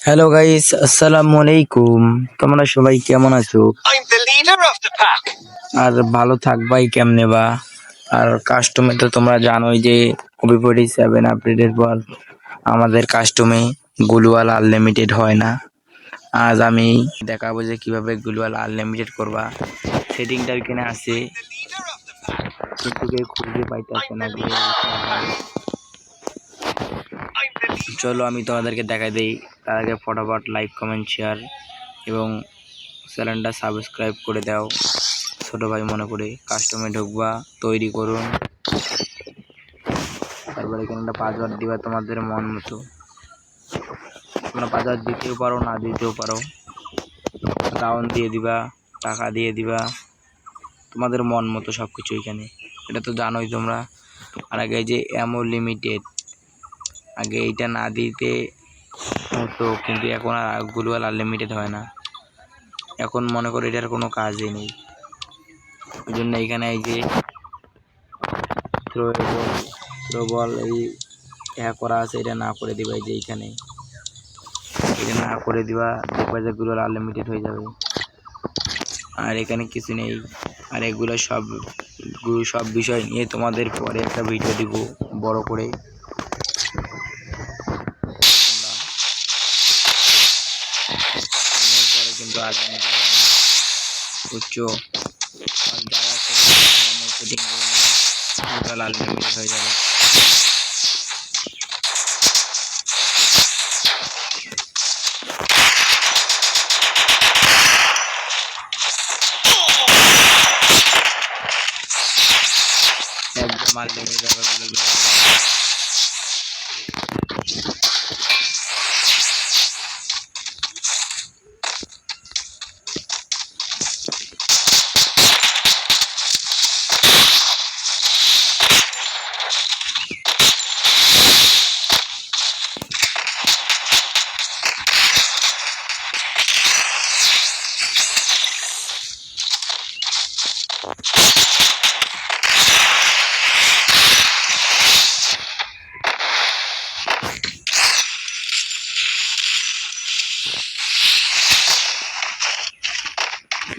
Hello guys আসসালামু আলাইকুম তোমরা সবাই কেমন আছো. আর ভালো থাকবাই কেমনে বা? আর কাস্টমে তো তোমরা জানোই যে ওবিপরি সেভেন আপডেটের পর আমাদের কাস্টমে গুলওয়াল আনলিমিটেড হয় না। আজ আমি দেখাবো যে কীভাবে গুলওয়াল আনলিমিটেড করবা। সেটিংটা ওইখানে আছে। কিন্তু কেউ খুঁজে পাইতেছে না. চলো আমি তোমাদেরকে দেখাই দিই। তার আগে ফটোফট লাইক কমেন্ট শেয়ার এবং চ্যানেলটা সাবস্ক্রাইব করে দাও। ছোটো ভাই মনে করে কাস্টমে ঢুকবা, তৈরি করুন। তারপরে এখানে একটা পাসওয়ার্ড দিবা তোমাদের মন মতো। তোমরা পাসওয়ার্ড দিতেও পারো, না দিতেও পারো। রাউন্ড দিয়ে দিবা, টাকা দিয়ে দিবা। তোমাদের মন মতো সব কিছু এখানে। এটা তো জানোই তোমরা। আর আগে যে অ্যামো লিমিটেড আগে এইটা না দিতে হতো কিন্তু এখন আর গুলওয়াল আনলিমিটেড হয় না। এখন মনে করো এটার কোনো কাজই নেই। ওই জন্য এখানে এই যে থ্রো এই হ্যাঁ করা আছে, এটা না করে দিবা এই যে এইখানে। এটা না করে দিবা, দেখবা যে গুলওয়াল আনলিমিটেড হয়ে যাবে। আর এখানে কিছু নেই। আর এগুলো সব সব বিষয় নিয়ে তোমাদের পরে একটা ভিডিও দিব বড় করে। দিনের পরে কিন্তু আর উচ্চ আর যারা সেটিং টোটাল আনলিমিটেড হয়ে যাবে একদম আনলিমিটেড হবে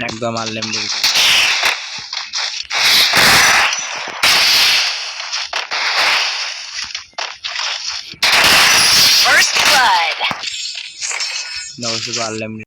একদম আনলিমিটেড First blood. শুধু আনলিমিটেড